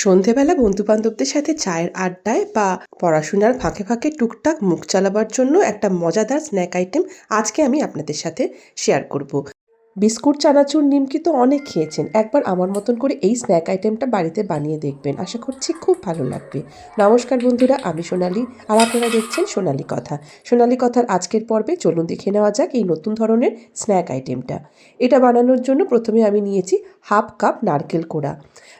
সন্ধেবেলা বন্ধুবান্ধবদের সাথে চায়ের আড্ডায় বা পড়াশোনার ফাঁকে ফাঁকে টুকটাক মুখ চালাবার জন্য একটা মজাদার স্ন্যাক আইটেম আজকে আমি আপনাদের সাথে শেয়ার করব। বিস্কুট, চানাচুর, নিমকি তো অনেক খেয়েছেন। একবার আমার মতন করে এই স্ন্যাক আইটেমটা বাড়িতে বানিয়ে দেখবেন। আশা করছি খুব ভালো লাগবে। নমস্কার বন্ধুরা, আমি সোনালি। আর আপনারা দেখছেন সোনালি কথা। সোনালি কথার আজকের পর্বে চলুন দেখে নেওয়া যাক এই নতুন ধরনের স্ন্যাক আইটেমটা। এটা বানানোর জন্য প্রথমে আমি নিয়েছি হাফ কাপ নারকেল কোড়া।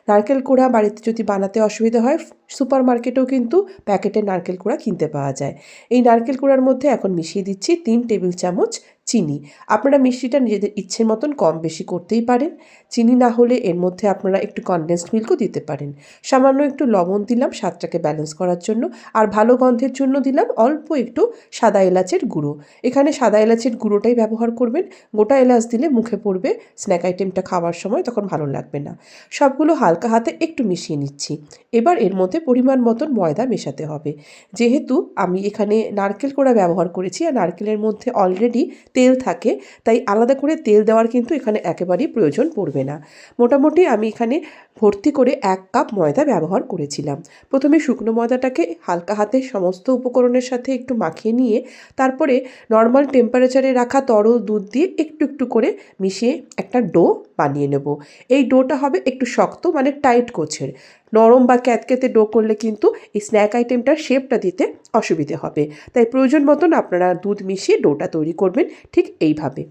নারকেল কোড়া বাড়িতে যদি বানাতে অসুবিধা হয়, সুপার মার্কেটেও কিন্তু প্যাকেটের নারকেল কোড়া কিনতে পাওয়া যায়। এই নারকেল কোড়ার মধ্যে এখন মিশিয়ে দিচ্ছি তিন টেবিল চামচ চিনি। আপনারা মিষ্টিটা নিজেদের ইচ্ছের মতন কম বেশি করতেই পারেন। চিনি না হলে এর মধ্যে আপনারা একটু কনডেন্সড মিল্কও দিতে পারেন। সামান্য একটু লবণ দিলাম স্বাদটাকে ব্যালেন্স করার জন্য। আর ভালো গন্ধের জন্য দিলাম অল্প একটু সাদা এলাচের গুঁড়ো। এখানে সাদা এলাচের গুঁড়োটাই ব্যবহার করবেন। গোটা এলাচ দিলে মুখে পড়বে স্ন্যাক আইটেমটা খাওয়ার সময় তখন ভালো লাগবে না। সবগুলো হালকা হাতে একটু মিশিয়ে নিচ্ছি। এবার এর মধ্যে পরিমাণ মতন ময়দা মেশাতে হবে। যেহেতু আমি এখানে নারকেল কোড়া ব্যবহার করেছি, আর নারকেলের মধ্যে অলরেডি তেল থাকে, তাই আলাদা করে তেল দেওয়ার কিন্তু এখানে একেবারেই প্রয়োজন পড়বে না। মোটামুটি আমি এখানে ভর্তি করে এক কাপ ময়দা ব্যবহার করেছিলাম। প্রথমে শুকনো ময়দাটাকে হালকা হাতে সমস্ত উপকরণের সাথে একটু মাখিয়ে নিয়ে, তারপরে নর্মাল টেম্পারেচারে রাখা তরল দুধ দিয়ে একটু একটু করে মিশিয়ে একটা ডো বানিয়ে নেব। এই ডোটা হবে একটু শক্ত মানে টাইট কোচের নরম বা ক্যাতকেতে ডো করলে কিন্তু এই স্ন্যাক আইটেমটার শেপটা দিতে অসুবিধে হবে। তাই প্রয়োজন মতন আপনারা দুধ মিশিয়ে ডোটা তৈরি করবেন ঠিক এইভাবে।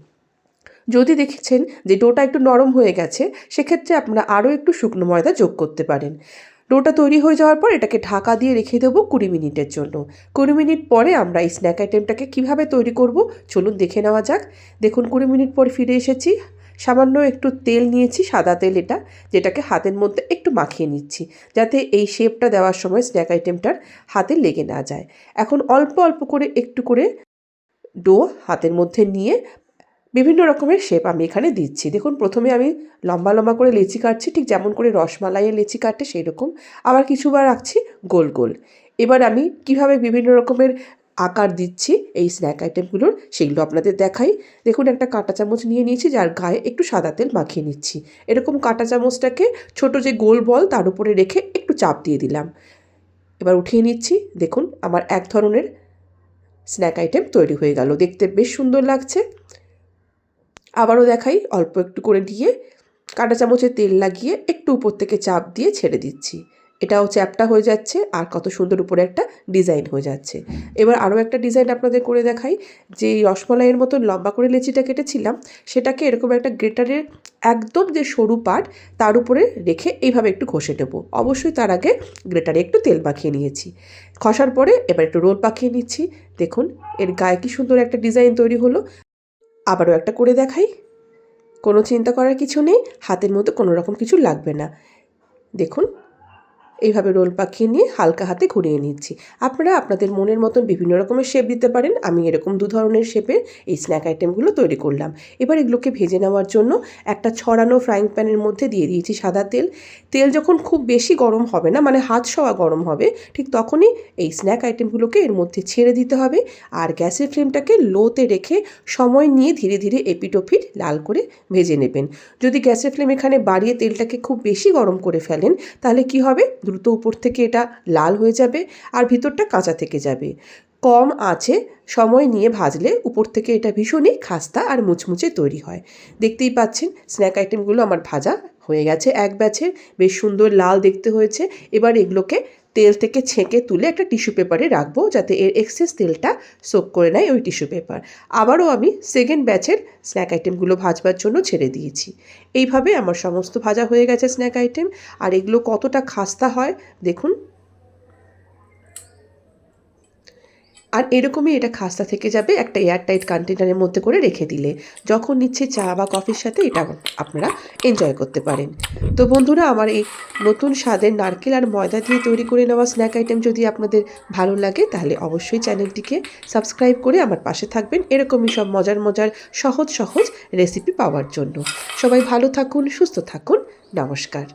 যদি দেখেছেন যে ডোটা একটু নরম হয়ে গেছে, সেক্ষেত্রে আপনারা আরও একটু শুকনো ময়দা যোগ করতে পারেন। ডোটা তৈরি হয়ে যাওয়ার পর এটাকে ঢাকা দিয়ে রেখে দেবো কুড়ি মিনিটের জন্য। কুড়ি মিনিট পরে আমরা এই স্ন্যাক আইটেমটাকে কীভাবে তৈরি করব, চলুন দেখে নেওয়া যাক। দেখুন, কুড়ি মিনিট পর ফিরে এসেছি। সামান্য একটু তেল নিয়েছি, সাদা তেল এটা, যেটাকে হাতের মধ্যে একটু মাখিয়ে নিচ্ছি, যাতে এই শেপটা দেওয়ার সময় স্ন্যাক আইটেমটার হাতে লেগে না যায়। এখন অল্প অল্প করে একটু করে ডো হাতের মধ্যে নিয়ে বিভিন্ন রকমের শেপ আমি এখানে দিচ্ছি। দেখুন, প্রথমে আমি লম্বা লম্বা করে লেচি কাটছি, ঠিক যেমন করে রসমালাইয়ের লেচি কাটে সেই রকম আবার কিছুবার রাখছি গোল গোল। এবার আমি কীভাবে বিভিন্ন রকমের আকার দিচ্ছি এই স্ন্যাক আইটেমগুলোর সেগুলো আপনাদের দেখাই। দেখুন, একটা কাঁটা চামচ নিয়ে নিয়েছি, যার গায়ে একটু সাদা তেল মাখিয়ে নিচ্ছি। এরকম কাঁটা চামচটাকে ছোট যে গোল বল, তার উপরে রেখে একটু চাপ দিয়ে দিলাম। এবার উঠিয়ে নিচ্ছি। দেখুন, আমার এক ধরনের স্ন্যাক আইটেম তৈরি হয়ে গেল। দেখতে বেশ সুন্দর লাগছে। আবারও দেখাই, অল্প একটু করে দিয়ে কাঁটা চামচে তেল লাগিয়ে একটু উপর থেকে চাপ দিয়ে ছেড়ে দিচ্ছি। এটাও চ্যাপটা হয়ে যাচ্ছে আর কত সুন্দর উপরে একটা ডিজাইন হয়ে যাচ্ছে। এবার আরও একটা ডিজাইন আপনাদের করে দেখাই। যে রসমালাইয়ের মতন লম্বা করে লেচিটা কেটেছিলাম, সেটাকে এরকম একটা গ্রেটারের একদম যে সরু পাট, তার উপরে রেখে এইভাবে একটু ঘষে নেব। অবশ্যই তার আগে গ্রেটারে একটু তেল মাখিয়ে নিয়েছি। খসার পরে এবার একটু রোল পাকিয়ে নিচ্ছি। দেখুন, এর গায়ে কি সুন্দর একটা ডিজাইন তৈরি হলো। আবারও একটা করে দেখাই। কোনো চিন্তা করার কিছু নেই, হাতের মধ্যে কোনো রকম কিছু লাগবে না। দেখুন এইভাবে রোল পাকিয়ে নিয়ে হালকা হাতে ঘুরিয়ে নিচ্ছি। আপনারা আপনাদের মনের মতন বিভিন্ন রকমের শেপ দিতে পারেন। আমি এরকম দু ধরনের শেপের এই স্ন্যাক আইটেমগুলো তৈরি করলাম। এবার এগুলোকে ভেজে নেওয়ার জন্য একটা ছড়ানো ফ্রাইং প্যানের মধ্যে দিয়ে দিয়েছি সাদা তেল। তেল যখন খুব বেশি গরম হবে না মানে হাত সওয়া গরম হবে, ঠিক তখনই এই স্ন্যাক আইটেমগুলোকে এর মধ্যে ছেড়ে দিতে হবে। আর গ্যাসের ফ্লেমটাকে লোতে রেখে সময় নিয়ে ধীরে ধীরে এপিটোপিট লাল করে ভেজে নেবেন। যদি গ্যাসের ফ্লেম এখানে বাড়িয়ে তেলটাকে খুব বেশি গরম করে ফেলেন, তাহলে কি হবে? দ্রুত উপর থেকে এটা লাল হয়ে যাবে আর ভিতরটা কাঁচা থেকে যাবে। কম আছে, সময় নিয়ে ভাজলে উপর থেকে এটা ভীষণই খাস্তা আর মুচমুচে তৈরি হয়। দেখতেই পাচ্ছেন স্ন্যাক আইটেমগুলো আমার ভাজা হয়ে গেছে এক ব্যাচের বেশ সুন্দর লাল দেখতে হয়েছে। এবার এগুলোকে তেল থেকে ছেঁকে তুলে একটা টিস্যু পেপারে রাখব যাতে এর এক্সেস তেলটা সোক করে নেয় ওই টিস্যু পেপার। আবারও আমি সেকেন্ড ব্যাচের স্ন্যাক আইটেমগুলো ভাজবার জন্য ছেড়ে দিয়েছি। এইভাবে আমার সমস্ত ভাজা হয়ে গেছে স্ন্যাক আইটেম আর এগুলো কতটা খাস্তা হয়, দেখুন। আর এরকমই এটা খাস্তা থেকে যাবে একটা এয়ারটাইট কন্টেনারের মধ্যে করে রেখে দিলে। যখন নিচ্ছে চা বা কফির সাথে এটা আপনারা এনজয় করতে পারেন। তো বন্ধুরা, আমার এই নতুন স্বাদের নারকেল আর ময়দা দিয়ে তৈরি করে নেওয়া স্ন্যাক আইটেম যদি আপনাদের ভালো লাগে, তাহলে অবশ্যই চ্যানেলটিকে সাবস্ক্রাইব করে আমার পাশে থাকবেন। এরকমই সব মজার মজার সহজ সহজ রেসিপি পাওয়ার জন্য। সবাই ভালো থাকুন, সুস্থ থাকুন। নমস্কার।